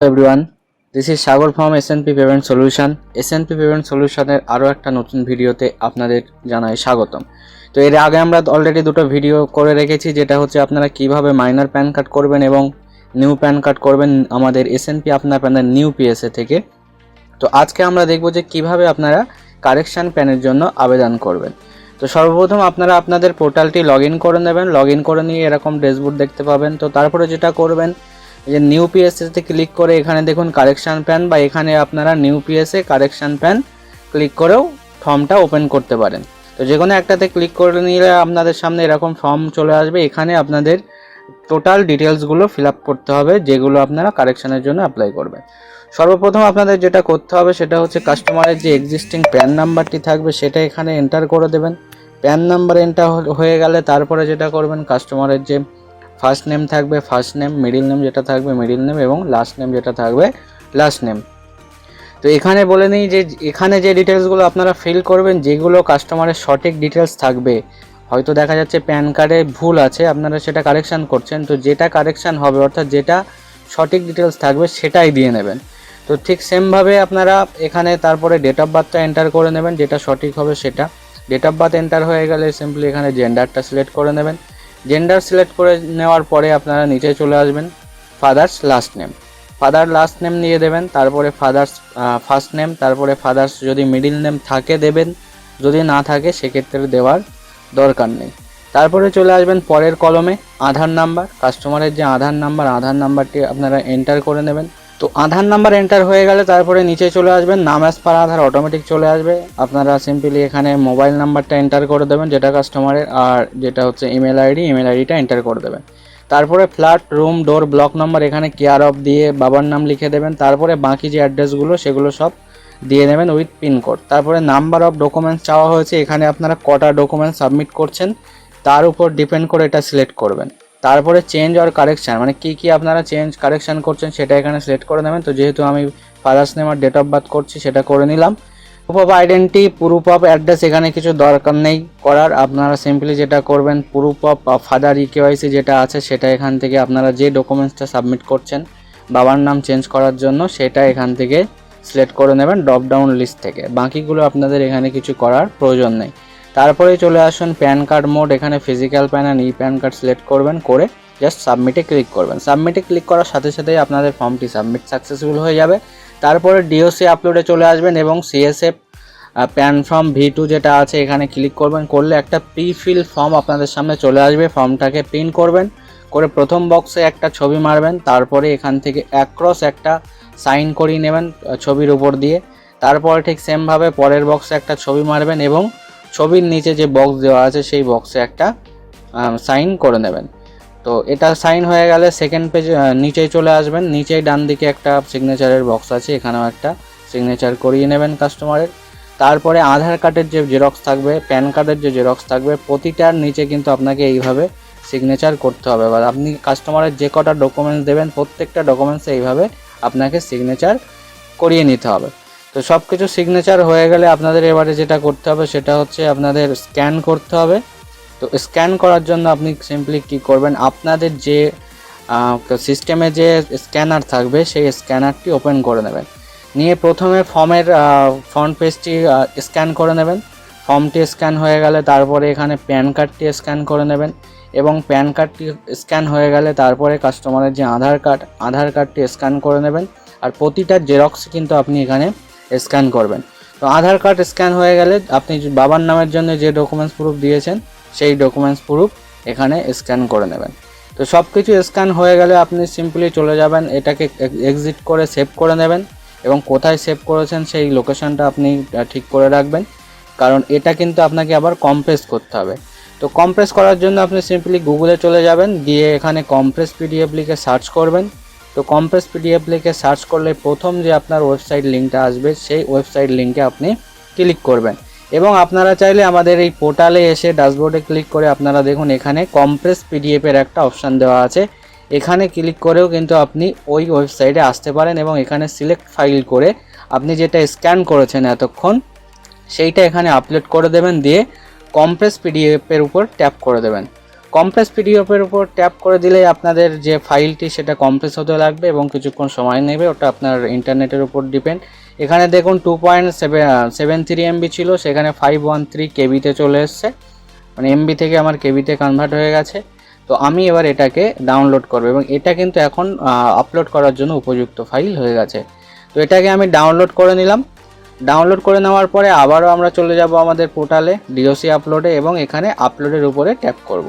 Everyone this is Sagar from SNP payment solution SNP payment সলিউশনের আরও একটা নতুন ভিডিওতে আপনাদের জানাই স্বাগতম। তো এর আগে আমরা অলরেডি দুটো ভিডিও করে রেখেছি, যেটা হচ্ছে আপনারা কীভাবে মাইনার প্যান কার্ড করবেন এবং নিউ প্যান কার্ড করবেন আমাদের এসএনপি আপনার প্যানের নিউ পিএসএ থেকে। তো আজকে আমরা দেখব যে কীভাবে আপনারা কারেকশান প্যানের জন্য আবেদন করবেন। তো সর্বপ্রথম আপনারা আপনাদের পোর্টালটি লগ করে নেবেন। লগ করে নিয়ে এরকম ড্যাশবোর্ড দেখতে পাবেন। তো তারপরে যেটা করবেন যে নিউ পিএসএতে ক্লিক করে এখানে দেখুন কারেকশান প্যান বা এখানে আপনারা new PSA correction PAN click করেও ফর্মটা ওপেন করতে পারেন। তো যে কোনো একটাতে ক্লিক করে নিলে আপনাদের সামনে এরকম ফর্ম চলে আসবে। এখানে আপনাদের টোটাল ডিটেলসগুলো ফিল আপ করতে হবে, যেগুলো আপনারা কারেকশানের জন্য অ্যাপ্লাই করবেন। সর্বপ্রথম আপনাদের যেটা করতে হবে সেটা হচ্ছে কাস্টমারের যে এক্সিস্টিং প্যান নাম্বারটি থাকবে সেটা এখানে এন্টার করে দেবেন। প্যান নাম্বার এন্টার হয়ে গেলে তারপরে যেটা করবেন কাস্টমারের যে ফার্স্ট নেম থাকবে ফার্স্ট নেম মিডিল নেম যেটা থাকবে মিডিল নেম এবং লাস্ট নেম যেটা থাকবে লাস্ট নেম তো এখানে বলে নিই যে, এখানে যে ডিটেলসগুলো আপনারা ফিল করবেন, যেগুলো কাস্টমারের সঠিক ডিটেলস থাকবে, হয়তো দেখা যাচ্ছে প্যান কার্ডে ভুল আছে, আপনারা সেটা কারেকশান করছেন, তো যেটা কারেকশান হবে, অর্থাৎ যেটা সঠিক ডিটেলস থাকবে সেটাই দিয়ে নেবেন। তো ঠিক সেমভাবে আপনারা এখানে তারপরে ডেট অফ বার্থটা এন্টার করে নেবেন, যেটা সঠিক হবে সেটা। ডেট অফ বার্থ এন্টার হয়ে গেলে সিম্পলি এখানে জেন্ডারটা সিলেক্ট করে নেবেন। জেন্ডার সিলেক্ট করে নেওয়ার পরে আপনারা নিচে চলে আসবেন father's last name father last name নিয়ে দেবেন, তারপরে ফাদার্স ফার্স্ট নেম তারপরে ফাদার্স যদি মিডিল নেম থাকে দেবেন, যদি না থাকে সেক্ষেত্রে দেওয়ার দরকার নেই। তারপরে চলে আসবেন পরের কলমে আধার নাম্বার কাস্টমারের যে আধার নাম্বার আধার নাম্বারটি আপনারা এন্টার করে নেবেন। তো আধার নাম্বার এন্টার হয়ে গেলে তারপরে নিচে চলে আসবেন, নাম অ্যাজ পার আধার অটোমেটিক চলে আসবে। আপনারা সিম্পলি এখানে মোবাইল নাম্বারটা এন্টার করে দেবেন যেটা কাস্টমারের আর যেটা হচ্ছে ইমেল আইডি ইমেল আইডিটা এন্টার করে দেবেন। তারপরে flat room door block number এখানে কেয়ার অফ দিয়ে বাবার নাম লিখে দেবেন, তারপরে বাকি যে অ্যাড্রেসগুলো সেগুলো সব দিয়ে নেবেন উইথ পিনকোড তারপরে নাম্বার অফ ডকুমেন্টস চাওয়া হয়েছে, এখানে আপনারা কটা ডকুমেন্টস সাবমিট করছেন, তার উপর ডিপেন্ড করে এটা সিলেক্ট করবেন। তারপরে চেঞ্জ আর কারেকশান মানে কী কী আপনারা চেঞ্জ কারেকশান করছেন সেটা এখানে সিলেক্ট করে নেবেন। তো যেহেতু আমি ফাদার্স নেম আর ডেট অফ বার্থ করছি, সেটা করে নিলাম। Proof of identity proof of address এখানে কিছু দরকার নেই করার। আপনারা সিম্পলি যেটা করবেন প্রুফ অফ ফাদার ইকেওয়াইসি যেটা আছে, সেটা এখান থেকে আপনারা যে ডকুমেন্টসটা সাবমিট করছেন, বাবার নাম চেঞ্জ করার জন্য, সেটা এখান থেকে সিলেক্ট করে নেবেন ড্রপ ডাউন লিস্ট থেকে। বাকিগুলো আপনাদের এখানে কিছু করার প্রয়োজন নেই। তারপরে চলে আসুন প্যান কার্ড মোড, এখানে physical PAN and e PAN card select করবেন, করে জাস্ট সাবমিটে ক্লিক করবেন। সাবমিটে ক্লিক করার সাথে সাথেই আপনাদের ফর্মটি সাবমিট সাকসেসফুল হয়ে যাবে। তারপরে ডিওসি আপলোডে চলে আসবেন এবং CSF PAN form V two যেটা আছে, এখানে ক্লিক করবেন, করলে একটা প্রি ফিল ফর্ম আপনাদের সামনে চলে আসবে। ফর্মটাকে প্রিন্ট করবেন, করে প্রথম বক্সে একটা ছবি মারবেন, তারপরে এখান থেকে অ্যাক্রস একটা সাইন করিয়ে নেবেন ছবির উপর দিয়ে। তারপরে ঠিক সেমভাবে পরের বক্সে একটা ছবি মারবেন এবং ছবির নিচে যে বক্স দেওয়া আছে, সেই বক্সে একটা সাইন করে নেবেন। তো এটা সাইন হয়ে গেলে সেকেন্ড পেজ নিচেই চলে আসবেন। নিচেই ডান দিকে একটা সিগনেচারের বক্স আছে, এখানেও একটা সিগনেচার করিয়ে নেবেন কাস্টমারের তারপরে আধার কার্ডের যে জেরক্স থাকবে প্যান কার্ডের যে জেরক্স থাকবে, প্রতিটার নিচে কিন্তু আপনাকে এইভাবে সিগনেচার করতে হবে। বা আপনি কাস্টমারের যে কটা ডকুমেন্টস দেবেন, প্রত্যেকটা ডকুমেন্টসে এইভাবে আপনাকে সিগনেচার করিয়ে নিতে হবে। তো সব কিছু সিগনেচার হয়ে গেলে আপনাদের এবারে যেটা করতে হবে সেটা হচ্ছে আপনাদের স্ক্যান করতে হবে। তো স্ক্যান করার জন্য আপনি সিম্পলি কী করবেন, আপনাদের যে সিস্টেমে যে স্ক্যানার থাকবে সেই স্ক্যানারটি ওপেন করে নেবেন। নিয়ে প্রথমে ফর্মের ফ্রন্ট পেজটি স্ক্যান করে নেবেন। ফর্মটি স্ক্যান হয়ে গেলে তারপরে এখানে প্যান কার্ডটি স্ক্যান করে নেবেন এবং প্যান কার্ডটি স্ক্যান হয়ে গেলে তারপরে কাস্টমারের যে আধার কার্ড আধার কার্ডটি স্ক্যান করে নেবেন। আর প্রতিটা জেরক্স কিন্তু আপনি এখানে স্ক্যান করবেন। তো আধার কার্ড স্ক্যান হয়ে গেলে আপনি বাবার নামের জন্য যে ডকুমেন্টস প্রুফ দিয়েছেন, সেই ডকুমেন্টস প্রুফ এখানে স্ক্যান করে নেবেন। তো সব কিছু স্ক্যান হয়ে গেলে আপনি সিম্পলি চলে যাবেন, এটাকে এক্সিট করে সেভ করে নেবেন এবং কোথায় সেভ করেছেন সেই লোকেশনটা আপনি ঠিক করে রাখবেন। কারণ এটা কিন্তু আপনাকে আবার কম্প্রেস করতে হবে। তো কম্প্রেস করার জন্য আপনি সিম্পলি গুগলে চলে যাবেন, গিয়ে এখানে কম্প্রেস পিডিএফ লিখে সার্চ করবেন। তো কম্প্রেস পিডিএফ লিখে সার্চ করলে প্রথম যে আপনার ওয়েবসাইট লিঙ্কটা আসবে, সেই ওয়েবসাইট লিঙ্কে আপনি ক্লিক করবেন। এবং আপনারা চাইলে আমাদের এই পোর্টালে এসে ড্যাশবোর্ডে ক্লিক করে আপনারা দেখুন এখানে কম্প্রেস পিডিএফের একটা অপশান দেওয়া আছে। এখানে ক্লিক করেও কিন্তু আপনি ওই ওয়েবসাইটে আসতে পারেন এবং এখানে সিলেক্ট ফাইল করে আপনি যেটা স্ক্যান করেছেন এতক্ষণ, সেইটা এখানে আপলোড করে দেবেন, দিয়ে কম্প্রেস পিডিএফের উপর ট্যাপ করে দেবেন। কম্প্রেস পিডিএফের উপর ট্যাপ করে দিলেই আপনাদের যে ফাইলটি সেটা কম্প্রেস হতে লাগবে এবং কিছুক্ষণ সময় নেবে, ওটা আপনার ইন্টারনেটের উপর ডিপেন্ড এখানে দেখুন two point seven seven three MB ছিল, সেখানে ফাইভ ওয়ান থ্রি কেবিতে চলে এসছে। মানে এমবি থেকে আমার কেবিতে কনভার্ট হয়ে গেছে। তো আমি এবার এটাকে ডাউনলোড করব এবং এটা কিন্তু এখন আপলোড করার জন্য উপযুক্ত ফাইল হয়ে গেছে। তো এটাকে আমি ডাউনলোড করে নিলাম। ডাউনলোড করে নেওয়ার পরে আবারও আমরা চলে যাব আমাদের পোর্টালে ডিওসি আপলোডে এবং এখানে আপলোডের উপরে ট্যাপ করব।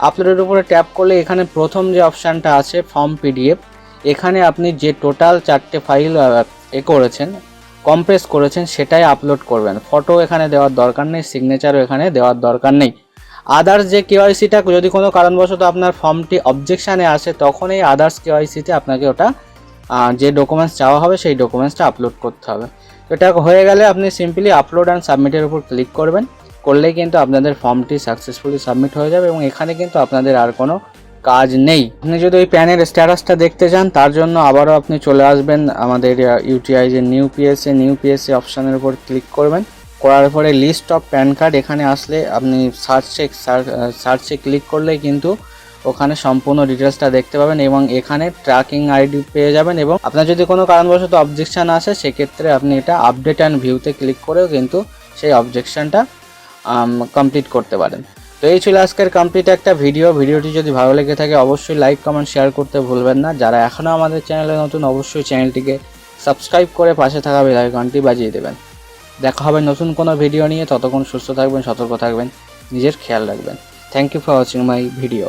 আপলোডের উপরে ট্যাপ করলে এখানে প্রথম যে অপশানটা আছে ফর্ম পিডিএফ, এখানে আপনি যে টোটাল চারটে ফাইল এ করেছেন, কম্প্রেস করেছেন, সেটাই আপলোড করবেন। ফটো এখানে দেওয়ার দরকার নেই, সিগনেচারও এখানে দেওয়ার দরকার নেই। আদার্স যে কেওয়াইসিটা, যদি কোনো কারণবশত আপনার ফর্মটি অবজেকশানে আসে তখন এই আদার্স কেওয়াইসিতে আপনাকে ওটা যে ডকুমেন্টস চাওয়া হবে, সেই ডকুমেন্টসটা আপলোড করতে হবে। এটা হয়ে গেলে আপনি সিম্পলি আপলোড অ্যান্ড সাবমিটের উপর ক্লিক করবেন। করলেই কিন্তু আপনাদের ফর্মটি সাকসেসফুলি সাবমিট হয়ে যাবে এবং এখানে কিন্তু আপনাদের আর কোনো কাজ নেই। আপনি যদি ওই প্যানের স্ট্যাটাসটা দেখতে চান, তার জন্য আবারও আপনি চলে আসবেন আমাদের ইউটিআই যে নিউ পিএসএ নিউ পিএসএ অপশানের উপর ক্লিক করবেন। করার পরে লিস্ট অফ প্যান কার্ড এখানে আসলে আপনি সার্চে সার্চে ক্লিক করলে কিন্তু ওখানে সম্পূর্ণ ডিটেলসটা দেখতে পাবেন এবং এখানে ট্র্যাকিং আইডি পেয়ে যাবেন এবং আপনার যদি কোনো কারণবশত অবজেকশন আসে, সেক্ষেত্রে আপনি এটা আপডেট অ্যান্ড ভিউতে ক্লিক করেও কিন্তু সেই অবজেকশনটা কমপ্লিট করতে পারেন। তো এই ছিল আজকের কমপ্লিট একটা ভিডিও ভিডিওটি যদি ভালো লেগে থাকে, অবশ্যই লাইক কমেন্ট শেয়ার করতে ভুলবেন না। যারা এখনও আমাদের চ্যানেলে নতুন, অবশ্যই চ্যানেলটিকে সাবস্ক্রাইব করে পাশে থাকা বেলাইকনটি বাজিয়ে দেবেন। দেখা হবে নতুন কোনো ভিডিও নিয়ে। ততক্ষণ সুস্থ থাকবেন, সতর্ক থাকবেন, নিজের খেয়াল রাখবেন। Thank you for watching my video